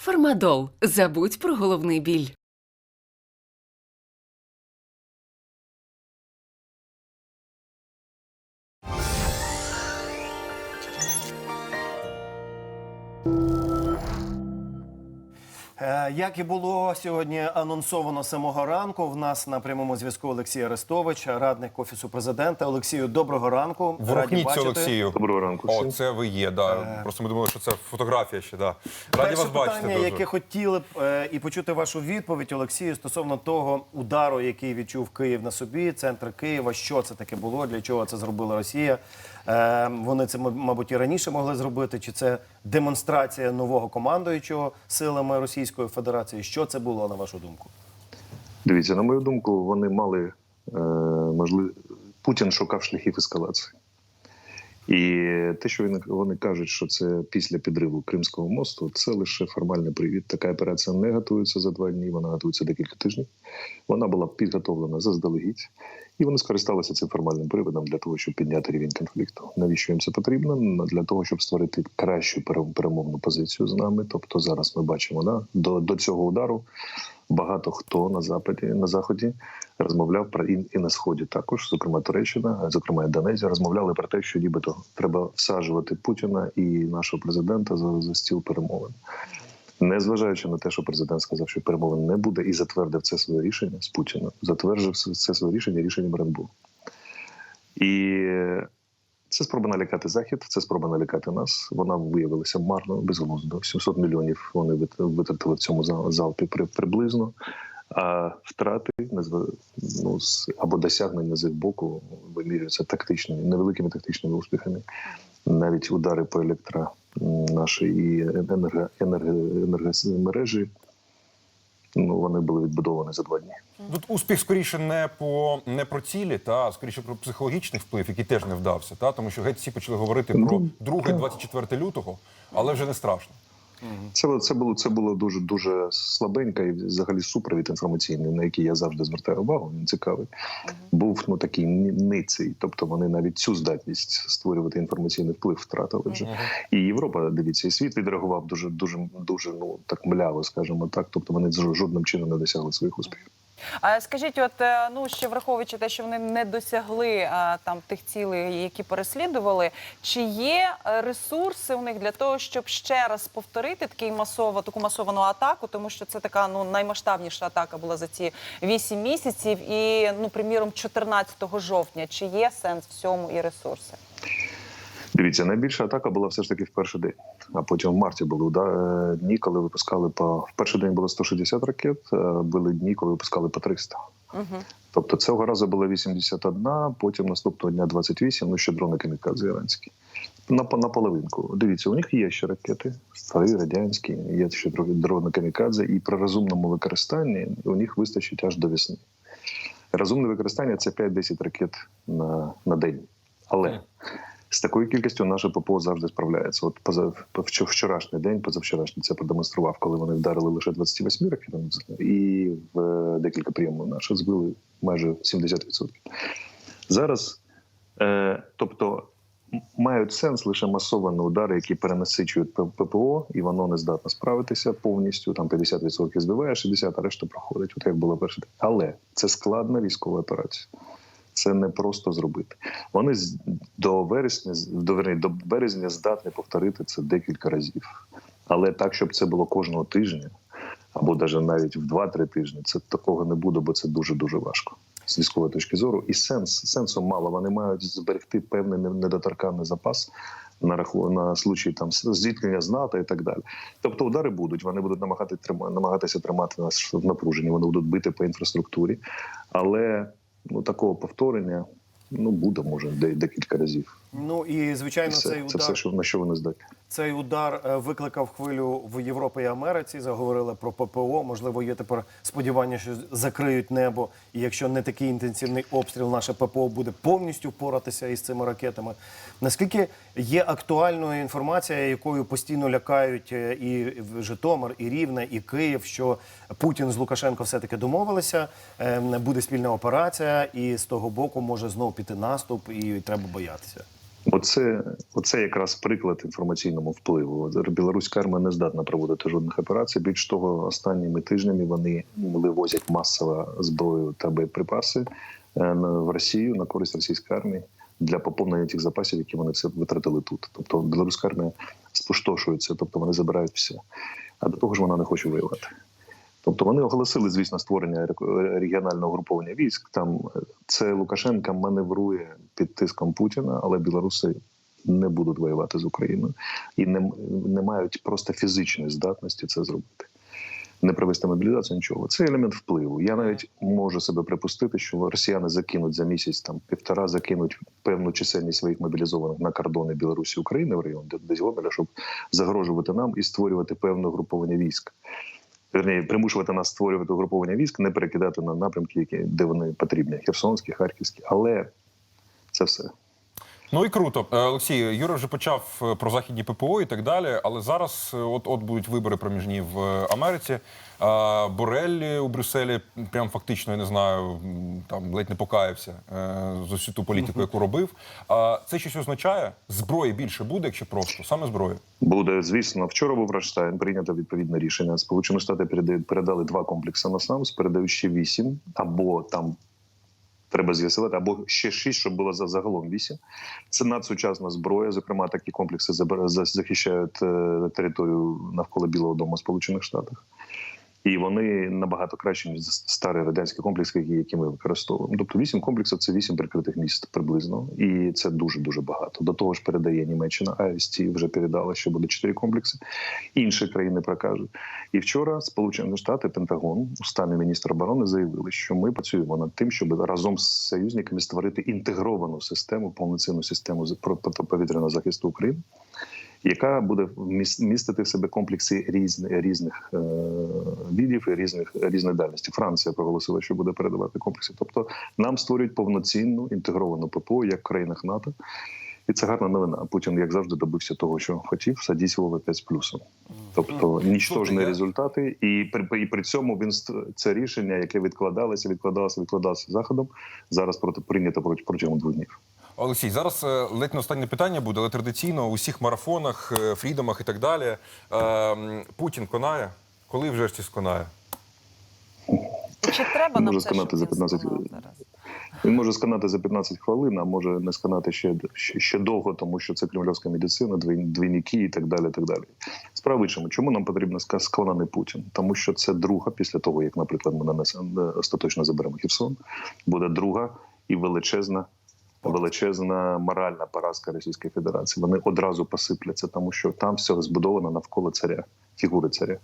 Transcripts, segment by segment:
Фармадол. Забудь про головний біль. Е, Як і було сьогодні анонсовано самого ранку, в нас на прямому зв'язку Олексій Арестович, радник офісу президента. Олексію, доброго ранку. Раді Ворохніться. Олексію. Доброго ранку О, це ви є, да. Просто ми думали, що це фотографія ще, да. Раді Перше вас бачити питання, дуже. яке хотіли б е, і почути вашу відповідь, Олексію, стосовно того удару, який відчув Київ на собі, центр Києва. Що це таке було? Для чого це зробила Росія? Е, вони це, мабуть, і раніше могли зробити. Чи це демонстрація нового командуючого силами Російської Федерації? Що це було на вашу думку? Дивіться, на мою думку, вони мали е, Путін шукав шляхів ескалації. І те, що вони, кажуть, що це після підриву Кримського мосту, це лише формальний привід. Така операція не готується за два дні, вона готується декілька тижнів. Вона була підготовлена заздалегідь, і вони скористалися цим формальним приводом для того, щоб підняти рівень конфлікту. Навіщо їм це потрібно? Для того, щоб створити кращу пере- перемовну позицію з нами. Тобто зараз ми бачимо да, до, до цього удару багато хто на западі на заході розмовляв про і, і на сході також, зокрема Туреччина, зокрема і Донезія, розмовляли про те, що нібито треба всаджувати Путіна і нашого президента за, за стіл перемовин. Незважаючи на те, що президент сказав, що перемовин не буде, і затвердив це своє рішення з Путіним, затвердив це своє рішення рішенням РНБО. І це спроба налякати захід, це спроба налякати нас. Вона виявилася марною, безглуздо. 700 мільйонів вони вит- витратили в цьому за- залпі при- приблизно. А втрати ну, або досягнення з їх боку вимірюються тактичними, невеликими тактичними успіхами. Навіть удари по електро нашої енерго, енерго, енергомережі, ну вони були відбудовані за два дні. Тут успіх скоріше не по не про цілі, та скоріше про психологічний вплив, який теж не вдався. Та тому що геть всі почали говорити про Ну, друге 24 лютого, але вже не страшно. Це, було- це було це було дуже дуже слабенька і взагалі супровід інформаційний, на який я завжди звертаю увагу. Він цікавий. Був ну такий ні- ниций. Тобто вони навіть цю здатність створювати інформаційний вплив втратили вже. І Європа, дивіться, і світ відреагував дуже дуже дуже ну так мляво, скажімо так. Тобто вони жо- жодним чином не досягли своїх успіхів. Скажіть, от е, ну ще враховуючи те, що вони не досягли е, там тих цілей, які переслідували, чи є е, ресурси у них для того, щоб ще раз повторити такий масово, таку масовану атаку, тому що це така ну наймасштабніша атака була за ці 8 місяців, і ну приміром 14 жовтня. Чи є сенс в цьому і ресурси? Дивіться, найбільша атака була все ж таки в перший день, а потім в марті були е, дні, коли випускали по в перший день було 160 ракет, е, були дні, коли випускали по 300. Угу. Тобто цього разу було 81, потім наступного дня 28, ну ще дрони камікадзе іранські. На, на половинку. Дивіться, у них є ще ракети, старі, радянські, є ще дрони камікадзе, і при розумному використанні у них вистачить аж до весни. Розумне використання це 5-10 ракет на, на день. Але з такою кількістю наше ППО завжди справляється. От поза вчорашній день, позавчорашній це продемонстрував, коли вони вдарили лише 28 ракетами, і в е, декілька прийомів наші збили майже 70%. Зараз, е, тобто, мають сенс лише масовані удари, які перенасичують ППО, і воно не здатне справитися повністю. Там 50% збиває, 60%, а решта проходить. От як було перше. Але це складна військова операція. Це не просто зробити. Вони до вересня, до, верні, до березня здатні повторити це декілька разів. Але так, щоб це було кожного тижня, або навіть навіть в 2-3 тижні, це такого не буде, бо це дуже дуже важко з військової точки зору. І сенс сенсу мало. Вони мають зберегти певний не- недоторканний запас на раху на случай там зіткнення з НАТО і так далі. Тобто удари будуть, вони будуть намагати намагатися тримати нас в напруженні. Вони будуть бити по інфраструктурі, але ну такого повторення ну буде може декілька разів. Ну і звичайно, Це, цей це удар все, що на що вони здатні. Цей удар е, викликав хвилю в Європі і Америці. Заговорили про ППО. Можливо, є тепер сподівання, що закриють небо. І якщо не такий інтенсивний обстріл, наше ППО буде повністю впоратися із цими ракетами. Наскільки є актуальною інформація, якою постійно лякають е, і Житомир, і Рівне, і Київ, що Путін з Лукашенко все-таки домовилися, е, буде спільна операція, і з того боку може знову піти наступ, і треба боятися. Оце, оце якраз приклад інформаційному впливу. Білоруська армія не здатна проводити жодних операцій. Більш того, останніми тижнями вони вивозять масово зброю та боєприпаси е, в Росію на користь російської армії для поповнення тих запасів, які вони все витратили тут. Тобто білоруська армія спустошується, тобто вони забирають все. А до того ж вона не хоче воювати. Тобто вони оголосили, звісно, створення регіонального груповання військ. Там е, це Лукашенка маневрує під тиском Путіна, але білоруси не будуть воювати з Україною і не, не мають просто фізичної здатності це зробити. Не провести мобілізацію, нічого. Це елемент впливу. Я навіть можу себе припустити, що росіяни закинуть за місяць там півтора, закинуть певну чисельність своїх мобілізованих на кордони Білорусі України в район де- Гомеля, щоб загрожувати нам і створювати певне угруповання військ. Верні, примушувати нас створювати угруповання військ, не перекидати на напрямки, які де вони потрібні: Херсонські, Харківські. Але це все. Ну і круто. Е, Олексій, Юра вже почав е, про західні ППО і так далі. Але зараз е, от от будуть вибори проміжні в Америці. Борель у Брюсселі прям фактично я не знаю, там ледь не покаявся за всю ту політику, яку робив. А це щось означає? Зброї більше буде, якщо просто саме зброї. Буде звісно. Вчора був Раштайн, прийнято відповідне рішення. Сполучені Штати передали два комплекси на САМС, передають ще вісім, або там треба з'ясувати, або ще шість, щоб було за загалом вісім. Це надсучасна зброя. Зокрема, такі комплекси захищають е, територію навколо Білого Дому Сполучених Штатах. І вони набагато кращі ніж старі радянські комплекси, які- ми використовуємо. Тобто вісім комплексів це вісім прикритих міст приблизно, і це дуже дуже багато. До того ж, передає Німеччина, АСТ вже передала, що буде чотири комплекси. Інші країни прокажуть. І вчора Сполучені Штати, Пентагон, устами міністра оборони заявили, що ми працюємо над тим, щоб разом з союзниками створити інтегровану систему, повноцінну систему з- про- захисту України яка буде містити в себе комплекси різни, різних е, видів і різних різної дальності. Франція проголосила, що буде передавати комплекси. Тобто нам створюють повноцінну інтегровану ППО як в країнах НАТО. І це гарна новина. Путін, як завжди, добився того, що хотів, садіть Вова 5 з плюсом. Тобто нічтожні результати, і при і при цьому він це рішення, яке відкладалося, відкладалося, відкладалося заходом. Зараз проти прийнято протягом двох днів. Олексій, зараз е, ледь не останнє питання буде, але традиційно у всіх марафонах, е, фрідомах і так далі. е, Путін конає. Коли вже ж ці сконає? Чи треба нам сканати за він 15 хвилин. зараз? Він може сканати за 15 хвилин, а може не сканати ще, ще, ще довго, тому що це кремлівська медицина, двій- двійники і так далі. так далі. Справа іншому, чому нам потрібно сконаний Путін? Тому що це друга, після того, як, наприклад, ми нанесемо остаточно заберемо Херсон, буде друга і величезна. Величезна моральна поразка Російської Федерації. Вони одразу посипляться, тому що там все збудовано навколо царя, фігури царя.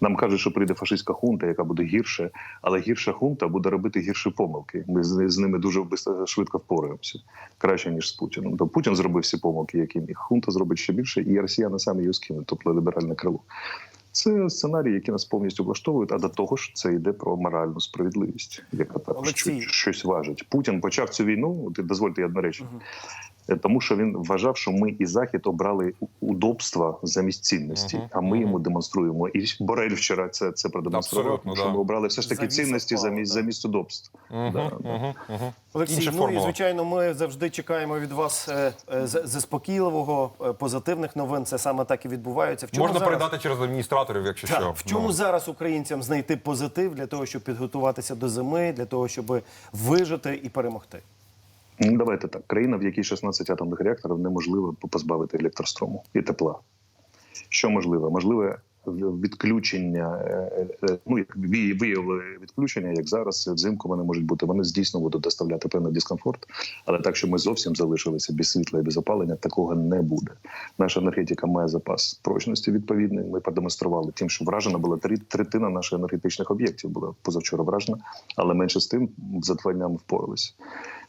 Нам кажуть, що прийде фашистська хунта, яка буде гірше, але гірша хунта буде робити гірші помилки. Ми з, ними дуже швидко впораємося, краще ніж з Путіним. То Путін зробив всі помилки, які міг. Хунта зробить ще більше, і росіяни самі її скинуть, тобто ліберальне крило. Це сценарії, які нас повністю влаштовують. А до того ж, це йде про моральну справедливість, яка також щось- щось важить. Путін почав цю війну. Ти дозвольте я одну речі. Е, Тому що він вважав, що ми і захід обрали удобства замість цінності, Мгм, а ми мгм. йому демонструємо. І Борель вчора це, це продемонстрував. Абсолютно, що да. ми обрали все ж таки Замість цінності сплаву, замість да. замість удобств. Угу, Да, да. угу, угу. Олексій, Інша ну і звичайно, ми завжди чекаємо від вас е, е, з- заспокійливого, е, позитивних новин. Це саме так і відбувається. В чому Можна зараз... передати через адміністраторів, якщо Так, що. в чому Ну. зараз українцям знайти позитив для того, щоб підготуватися до зими, для того, щоб вижити і перемогти? Ну, Давайте так. Країна, в якій 16 атомних реакторів, неможливо позбавити електрострому і тепла. Що можливо? Можливе відключення, е, е, ну як виявили відключення, як зараз взимку вони можуть бути. Вони дійсно будуть доставляти певний дискомфорт, але так, що ми зовсім залишилися без світла і без опалення, такого не буде. Наша енергетика має запас прочності відповідний. Ми продемонстрували тим, що вражена була третина наших енергетичних об'єктів. Була позавчора вражена, але менше з тим за два днями впоралися.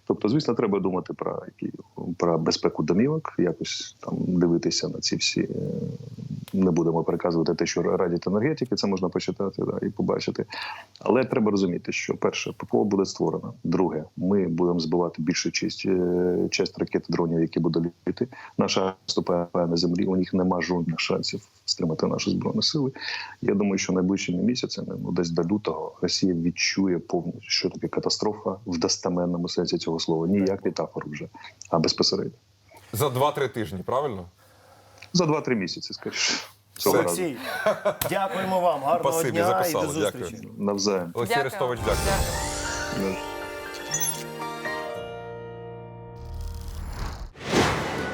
Тобто, звісно, треба думати про про безпеку домівок, якось там дивитися на ці всі. е, Не будемо переказувати те, що радять енергетики, це можна почитати да, і побачити. Але треба розуміти, що перше ППО буде створено. Друге, ми будемо збивати більшу честь, е, часть ракет дронів, які будуть літати. Наша вступає на землі. У них нема жодних шансів стримати наші збройні сили. Я думаю, що найближчими місяцями, ну десь до лютого, Росія відчує повністю, що таке катастрофа в достаменному сенсі цього слова. Ніяк метафор вже, а безпосередньо. За 2-3 тижні, правильно? За 2-3 місяці, скоріше. Цього разу. Олексій, дякуємо вам. Гарного Спасибі, дня записали, і до дякую. Навзаєм. Олексій Дякую. Арестович, дякую. Дякую.